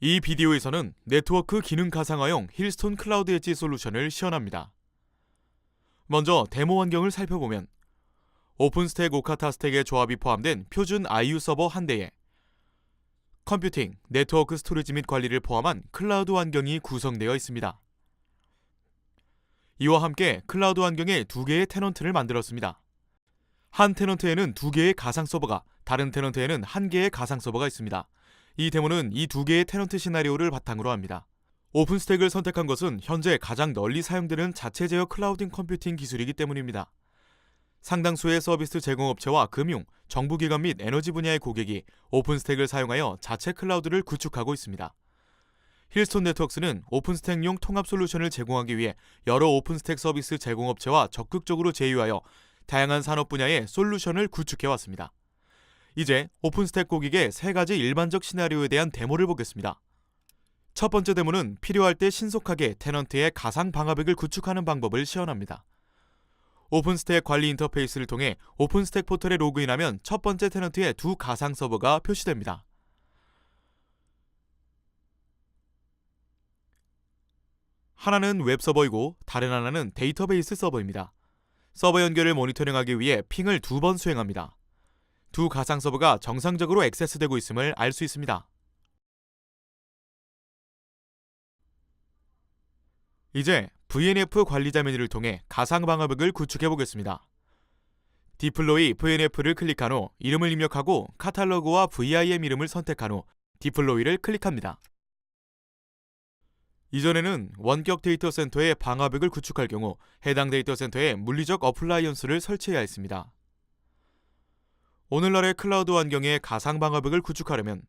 이 비디오에서는 네트워크 기능 가상화용 힐스톤 클라우드 엣지 솔루션을 시연합니다. 먼저 데모 환경을 살펴보면 오픈스택 오카타 스택의 조합이 포함된 표준 IU 서버 한 대에 컴퓨팅, 네트워크 스토리지 및 관리를 포함한 클라우드 환경이 구성되어 있습니다. 이와 함께 클라우드 환경에 두 개의 테넌트를 만들었습니다. 한 테넌트에는 두 개의 가상 서버가, 다른 테넌트에는 한 개의 가상 서버가 있습니다. 이 데모는 이 두 개의 테넌트 시나리오를 바탕으로 합니다. 오픈스택을 선택한 것은 현재 가장 널리 사용되는 자체 제어 클라우딩 컴퓨팅 기술이기 때문입니다. 상당수의 서비스 제공업체와 금융, 정부기관 및 에너지 분야의 고객이 오픈스택을 사용하여 자체 클라우드를 구축하고 있습니다. 힐스톤 네트워크스는 오픈스택용 통합 솔루션을 제공하기 위해 여러 오픈스택 서비스 제공업체와 적극적으로 제휴하여 다양한 산업 분야의 솔루션을 구축해 왔습니다. 이제 오픈스택 고객의 세 가지 일반적 시나리오에 대한 데모를 보겠습니다. 첫 번째 데모는 필요할 때 신속하게 테넌트의 가상 방화벽을 구축하는 방법을 시연합니다. 오픈스택 관리 인터페이스를 통해 오픈스택 포털에 로그인하면 첫 번째 테넌트의 두 가상 서버가 표시됩니다. 하나는 웹 서버이고 다른 하나는 데이터베이스 서버입니다. 서버 연결을 모니터링하기 위해 핑을 두 번 수행합니다. 두 가상 서버가 정상적으로 액세스되고 있음을 알 수 있습니다. 이제 VNF 관리자 메뉴를 통해 가상 방화벽을 구축해 보겠습니다. 디플로이 VNF를 클릭한 후 이름을 입력하고 카탈로그와 VIM 이름을 선택한 후 디플로이를 클릭합니다. 이전에는 원격 데이터 센터에 방화벽을 구축할 경우 해당 데이터 센터에 물리적 어플라이언스를 설치해야 했습니다. 오늘날의 클라우드 환경에 가상 방화벽을 구축하려면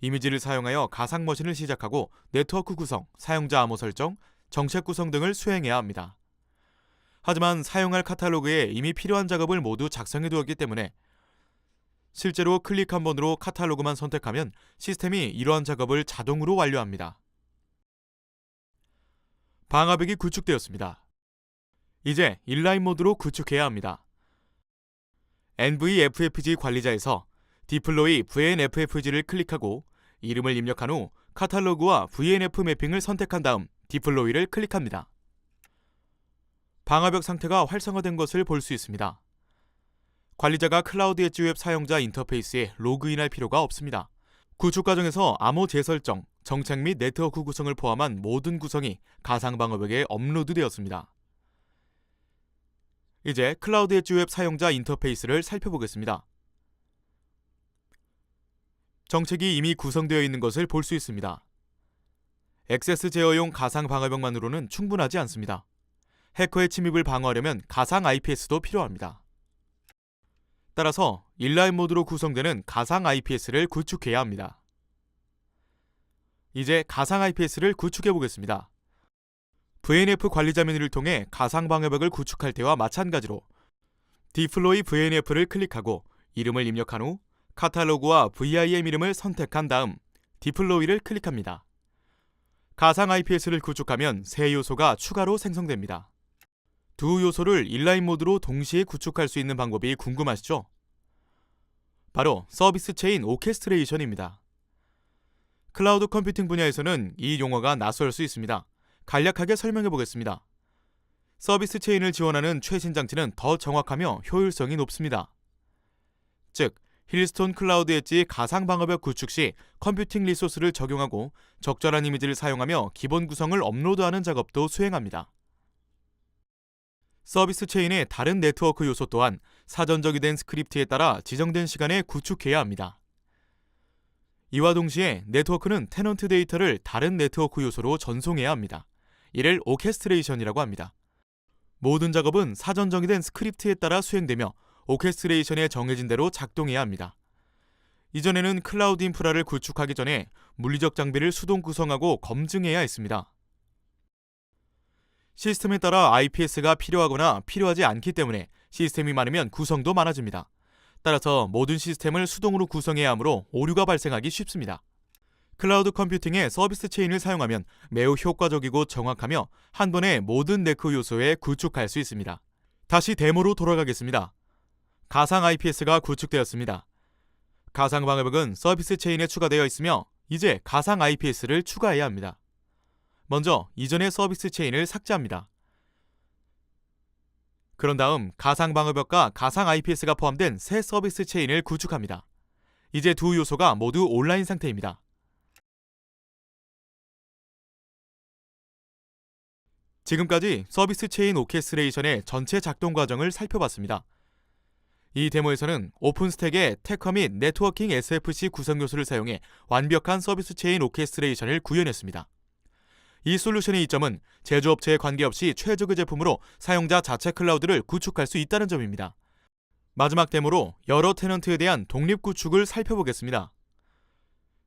이미지를 사용하여 가상 머신을 시작하고 네트워크 구성, 사용자 암호 설정, 정책 구성 등을 수행해야 합니다. 하지만 사용할 카탈로그에 이미 필요한 작업을 모두 작성해 두었기 때문에 실제로 클릭 한 번으로 카탈로그만 선택하면 시스템이 이러한 작업을 자동으로 완료합니다. 방화벽이 구축되었습니다. 이제 인라인 모드로 구축해야 합니다. NVFFG 관리자에서 디플로이 VNFFG를 클릭하고 이름을 입력한 후 카탈로그와 VNF 매핑을 선택한 다음 디플로이를 클릭합니다. 방화벽 상태가 활성화된 것을 볼 수 있습니다. 관리자가 클라우드 엣지 웹 사용자 인터페이스에 로그인할 필요가 없습니다. 구축 과정에서 암호 재설정, 정책 및 네트워크 구성을 포함한 모든 구성이 가상 방어벽에 업로드되었습니다. 이제 클라우드 엣지 웹 사용자 인터페이스를 살펴보겠습니다. 정책이 이미 구성되어 있는 것을 볼 수 있습니다. 액세스 제어용 가상 방어벽만으로는 충분하지 않습니다. 해커의 침입을 방어하려면 가상 IPS도 필요합니다. 따라서 인라인 모드로 구성되는 가상 IPS를 구축해야 합니다. 이제 가상 IPS를 구축해 보겠습니다. VNF 관리자 메뉴를 통해 가상 방어벽을 구축할 때와 마찬가지로 디플로이 VNF를 클릭하고 이름을 입력한 후 카탈로그와 VIM 이름을 선택한 다음 디플로이를 클릭합니다. 가상 IPS를 구축하면 세 요소가 추가로 생성됩니다. 두 요소를 인라인 모드로 동시에 구축할 수 있는 방법이 궁금하시죠? 바로 서비스 체인 오케스트레이션입니다. 클라우드 컴퓨팅 분야에서는 이 용어가 낯설 수 있습니다. 간략하게 설명해 보겠습니다. 서비스 체인을 지원하는 최신 장치는 더 정확하며 효율성이 높습니다. 즉, 힐스톤 클라우드 엣지 가상 방어벽 구축 시 컴퓨팅 리소스를 적용하고 적절한 이미지를 사용하며 기본 구성을 업로드하는 작업도 수행합니다. 서비스 체인의 다른 네트워크 요소 또한 사전 적이 된 스크립트에 따라 지정된 시간에 구축해야 합니다. 이와 동시에 네트워크는 테넌트 데이터를 다른 네트워크 요소로 전송해야 합니다. 이를 오케스트레이션이라고 합니다. 모든 작업은 사전 정의된 스크립트에 따라 수행되며 오케스트레이션에 정해진 대로 작동해야 합니다. 이전에는 클라우드 인프라를 구축하기 전에 물리적 장비를 수동 구성하고 검증해야 했습니다. 시스템에 따라 IPS가 필요하거나 필요하지 않기 때문에 시스템이 많으면 구성도 많아집니다. 따라서 모든 시스템을 수동으로 구성해야 하므로 오류가 발생하기 쉽습니다. 클라우드 컴퓨팅의 서비스 체인을 사용하면 매우 효과적이고 정확하며 한 번에 모든 네크 요소에 구축할 수 있습니다. 다시 데모로 돌아가겠습니다. 가상 IPS가 구축되었습니다. 가상 방어벽은 서비스 체인에 추가되어 있으며 이제 가상 IPS를 추가해야 합니다. 먼저 이전의 서비스 체인을 삭제합니다. 그런 다음 가상 방어벽과 가상 IPS가 포함된 새 서비스 체인을 구축합니다. 이제 두 요소가 모두 온라인 상태입니다. 지금까지 서비스 체인 오케스트레이션의 전체 작동 과정을 살펴봤습니다. 이 데모에서는 오픈스택의 테커 및 네트워킹 SFC 구성 요소를 사용해 완벽한 서비스 체인 오케스트레이션을 구현했습니다. 이 솔루션의 이점은 제조업체에 관계없이 최적의 제품으로 사용자 자체 클라우드를 구축할 수 있다는 점입니다. 마지막 데모로 여러 테넌트에 대한 독립 구축을 살펴보겠습니다.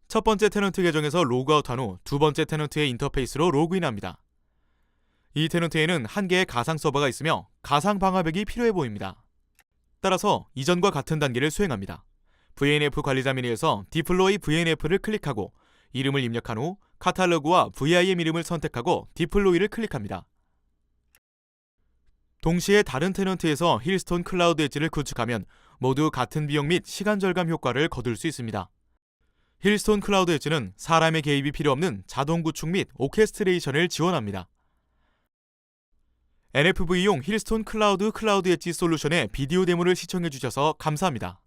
첫 번째 테넌트 계정에서 로그아웃한 후 두 번째 테넌트의 인터페이스로 로그인합니다. 이 테넌트에는 한 개의 가상 서버가 있으며 가상 방화벽이 필요해 보입니다. 따라서 이전과 같은 단계를 수행합니다. VNF 관리자 메뉴에서 디플로이 VNF를 클릭하고 이름을 입력한 후 카탈로그와 VIM 이름을 선택하고 디플로이를 클릭합니다. 동시에 다른 테넌트에서 힐스톤 클라우드 엣지를 구축하면 모두 같은 비용 및 시간 절감 효과를 거둘 수 있습니다. 힐스톤 클라우드 엣지는 사람의 개입이 필요 없는 자동 구축 및 오케스트레이션을 지원합니다. NFV용 힐스톤 클라우드 클라우드 엣지 솔루션의 비디오 데모를 시청해 주셔서 감사합니다.